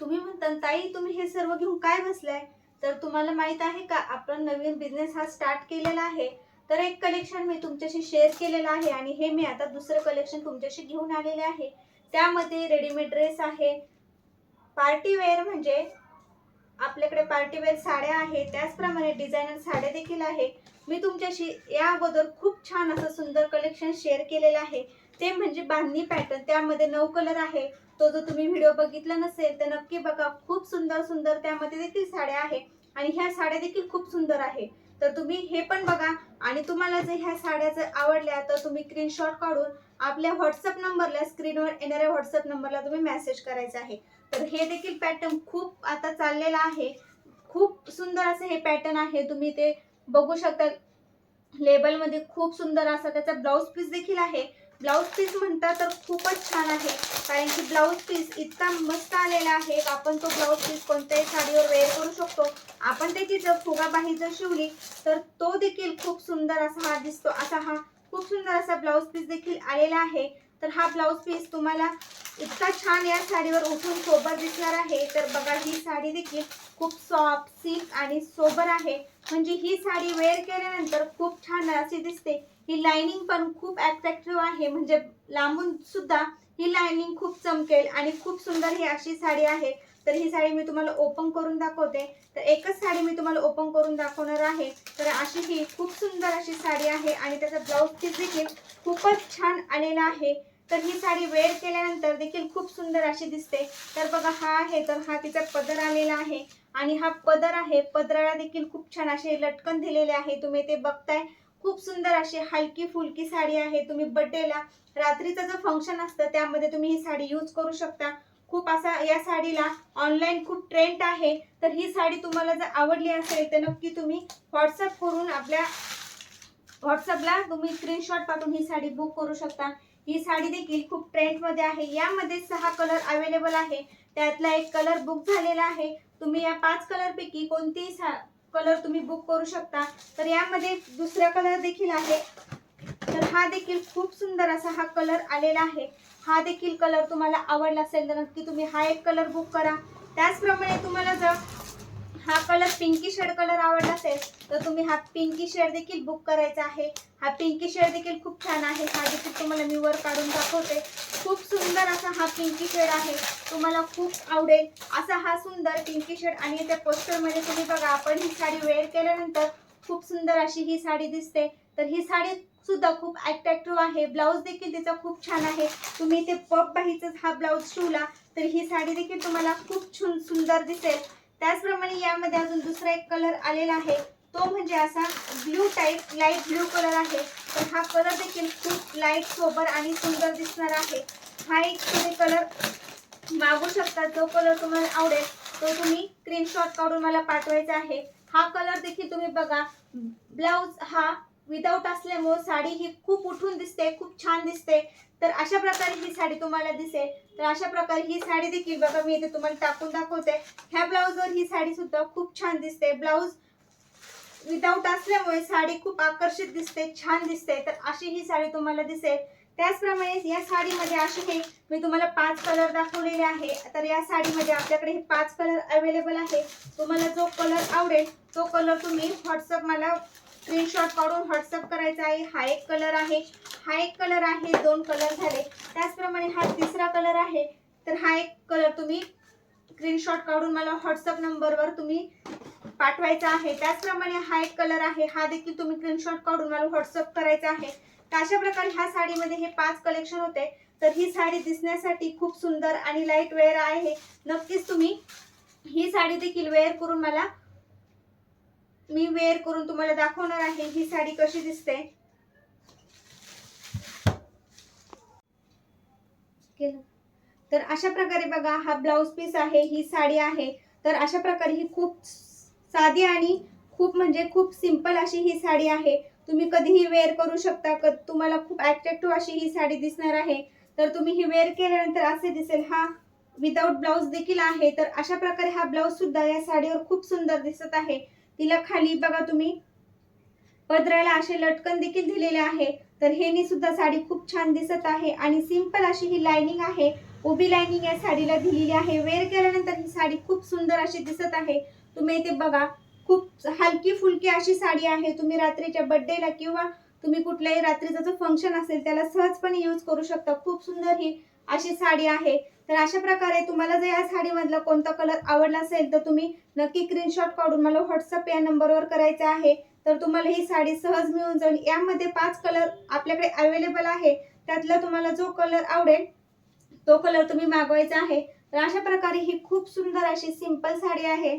तुम्ही म्हणता ताई तुम्ही हे सर्व घेऊन काय बसलाय? तर तुम्हाला माहीत आहे का आपण नवीन बिझनेस हा स्टार्ट केलेला आहे. तर एक कलेक्शन मी तुमच्याशी शेअर केलेलं आहे आणि हे मी आता दुसरं कलेक्शन तुमच्याशी घेऊन आलेले आहे. त्यामध्ये रेडीमेड ड्रेस आहे. पार्टी वेअर म्हणजे आपल्याकडे पार्टीवेअर साड्या आहेत त्याचप्रमाणे डिझायनर साड्या देखील आहे मी तुमच्याशी या अगोदर खूप छान असं सुंदर कलेक्शन शेअर केलेलं आहे. ते म्हणजे बांधणी पॅटर्न त्यामध्ये नऊ कलर आहे. तो जो तुम्ही व्हिडिओ बघितला नसेल तर नक्की बघा. खूप सुंदर सुंदर त्यामध्ये देखील साड्या आहे आणि ह्या साड्या देखील खूप सुंदर आहे. तर तुम्ही हे पण बघा. आणि तुम्हाला जर ह्या साड्या जर आवडल्या तर तुम्ही स्क्रीनशॉट काढून आपल्या व्हॉट्सअप नंबरला स्क्रीनवर येणाऱ्या व्हॉट्सअप नंबरला तुम्ही मेसेज करायचा आहे. तर हे देखील पॅटर्न खूप आता चाललेलं आहे. खूप सुंदर असं हे पॅटर्न आहे. तुम्ही ते बघू शकता. लेबलमध्ये खूप सुंदर असा त्याचा ब्लाऊज पीस देखील आहे. ब्लाऊज पीस म्हणता तर खूपच छान आहे. कारण की ब्लाऊज पीस इतका मस्त आलेला आहे. आपण तो ब्लाऊज पीस कोणत्याही साडीवर वेअर करू शकतो. आपण त्याची जर फुगाबाही जर शिवली तर तो देखील खूप सुंदर असा हा दिसतो. असा हा खूप सुंदर असा ब्लाऊज पीस देखील आलेला आहे. तर हा ब्लाऊज पीस तुम्हाला इतका छान या साडीवर उठून सोबत दिसणार आहे. तर बघा ही साडी देखील खूप सॉफ्ट सिल्क आणि सोबर आहे. म्हणजे ही साडी वेअर केल्यानंतर खूप छान अशी दिसते. ही लाइनिंग पण खूप अट्रॅक्टिव्ह आहे. म्हणजे लांबून सुद्धा ही लाइनिंग खूप चमकेल आणि खूप सुंदर ही अशी साडी आहे. तर ही साडी मी तुम्हाला ओपन करून दाखवते. तर एकच साडी मी तुम्हाला ओपन करून दाखवणार आहे. तर अशी ही खूप सुंदर अशी साडी आहे आणि त्याचा ब्लाऊज पीस देखील खूपच छान आलेला आहे. तर ही साडी वेअर केल्यानंतर देखील खूप सुंदर अशी दिसते. तर बघा हा आहे तर हा तिचा पदर आलेला आहे. आणि हा पदर आहे पदराला देखील खूप छान असे लटकन दिलेले आहे. तुम्ही ते बघताय. खूप सुंदर अशी हलकी फुलकी साडी आहे. तुम्ही बड्डेला रात्रीचं जो फंक्शन असतं त्यामध्ये तुम्ही ही साडी यूज करू शकता. खूप असा या साडीला ऑनलाईन खूप ट्रेंड आहे. तर ही साडी तुम्हाला जर आवडली असेल तर नक्की तुम्ही व्हॉट्सअप करून आपल्या व्हॉट्सअपला तुम्ही स्क्रीनशॉट पाठवून ही साडी बुक करू शकता. ही साडी देखील खूप ट्रेंडमध्ये आहे. यामध्ये सहा कलर अवेलेबल आहे. त्यातला एक कलर बुक झालेला आहे. तुम्ही या पाच कलरपैकी कोणतीही सा कलर तुम्ही बुक करू शकता. तर यामध्ये दुसरा कलर देखील आहे. तर हा देखील खूप सुंदर असा हा कलर आलेला आहे. हा देखील कलर तुम्हाला आवडला असेल तर नक्की तुम्ही हा एक कलर बुक करा. त्याचप्रमाणे तुम्हाला जर हा कलर पिंकी शेड कलर आवडला असेल तर तुम्ही हा पिंकी शेड देखील बुक करायचा आहे. हा पिंकी शेड देखील खूप छान आहे. हा देखील तुम्हाला मी वर काढून दाखवते. खूप सुंदर असा हा पिंकी शेड आहे. तुम्हाला खूप आवडेल असा हा सुंदर पिंकी शेड आणि त्या पोस्टरमध्ये तुम्ही बघा आपण ही साडी वेअर केल्यानंतर खूप सुंदर अशी ही साडी दिसते. तर ही साडी सुद्धा खूप अट्रॅक्टिव्ह आहे. ब्लाऊज देखील तिचा खूप छान आहे. तुम्ही ते पप बाहीचा हा ब्लाऊज शिवला तर ही साडी देखील तुम्हाला खूप छून सुंदर दिसेल. त्याचप्रमाणे यामध्ये अजून दुसरा एक कलर आलेला आहे. तो म्हणजे असा blue type light blue colour आहे. तर हा कलर देखील खूप लाइट सोबर आणि सुंदर दिसणार आहे. हा एक तुम्ही कलर मागू शकता. जो कलर तुम्हाला आवडेल तो तुम्ही स्क्रीनशॉट काढून मला पाठवायचा आहे. हा कलर देखील तुम्ही बघा. ब्लाऊज हा विदाऊट असल्यामुळे साडी ही खूप उठून दिसते खूप छान दिसते. तर अशा प्रकारे ही साडी तुम्हाला दिसेल. तर अशा प्रकारे ही साडी देखील बघा मी इथे तुम्हाला टाकून दाखवते. ह्या ब्लाऊजवर ही साडी सुद्धा खूप छान दिसते. ब्लाऊज विदाऊट असल्यामुळे साडी खूप आकर्षित दिसते छान दिसते. तर अशी ही साडी तुम्हाला दिसेल. त्याचप्रमाणे या साडीमध्ये असे हे मी तुम्हाला पाच कलर दाखवलेले आहे. तर या साडीमध्ये आपल्याकडे हे पाच कलर अवेलेबल आहे. तुम्हाला जो कलर आवडेल तो कलर तुम्ही व्हॉट्सअप मला स्क्रीनशॉट काढून व्हॉट्सअप करायचा आहे. हा एक कलर आहे. हा एक कलर आहे. दोन कलर झाले. त्याचप्रमाणे हा तिसरा कलर आहे. तर हा एक कलर तुम्ही स्क्रीनशॉट काढून मला व्हॉट्सअप नंबरवर तुम्ही पाठवायचा आहे. त्याचप्रमाणे हा एक कलर आहे. हा देखील तुम्ही स्क्रीनशॉट काढून मला व्हॉट्सअप करायचा आहे. तर अशा प्रकारे ह्या साडीमध्ये हे पाच कलेक्शन होते. तर ही साडी दिसण्यासाठी खूप सुंदर आणि लाइट वेअर आहे. नक्कीच तुम्ही ही साडी देखील वेअर करून मला मी वेअर करून तुम्हाला दाखवणार आहे ही साडी कशी दिसते. तर अशा प्रकारे बघा हा ब्लाऊज पीस आहे ही साडी आहे. तर अशा प्रकारे ही खूप साधी आणि खूप म्हणजे खूप सिंपल अशी ही साडी आहे. तुम्ही कधीही वेअर करू शकता क तुम्हाला खूप अट्रॅक्टिव्ह अशी ही साडी दिसणार आहे. तर तुम्ही ही वेअर केल्यानंतर असे दिसेल हा विदाऊट ब्लाऊज देखील आहे. तर अशा प्रकारे हा ब्लाऊज सुद्धा या साडीवर खूप सुंदर दिसत आहे. तिला खाली बघा तुम्ही. पदराला असे लटकन देखील दिलेले आहे. तर हेनी सुद्धा साडी खूप छान दिसत आहे आणि सिंपल अशी ही लाइनिंग आहे. उभी लाइनिंग या साडीला दिलेली आहे. वेअर केल्यानंतर ही साडी खूप सुंदर अशी दिसत आहे. तुम्ही इथे बघा खूप हलकी फुलकी अशी साडी आहे. तुम्ही रात्रीच्या बर्थडेला किंवा तुम्ही कुठल्याही रात्रीचं जो फंक्शन असेल त्याला सहजपणे यूज करू शकता. खूप सुंदर ही अशी साडी आहे. तर अशा प्रकारे तुम्हाला जर या साडीमधला कोणता कलर आवडला असेल तर तुम्ही नक्की स्क्रीनशॉट काढून मला व्हॉट्सअप या नंबरवर करायचा आहे. तर तुम्हाला ही साडी सहज मिळून जाईल. यामध्ये पाच कलर आपल्याकडे अवेलेबल आहे. त्यातला तुम्हाला जो कलर आवडेल तो कलर तुम्ही मागवायचा आहे. तर अशा प्रकारे ही खूप सुंदर अशी सिंपल साडी आहे.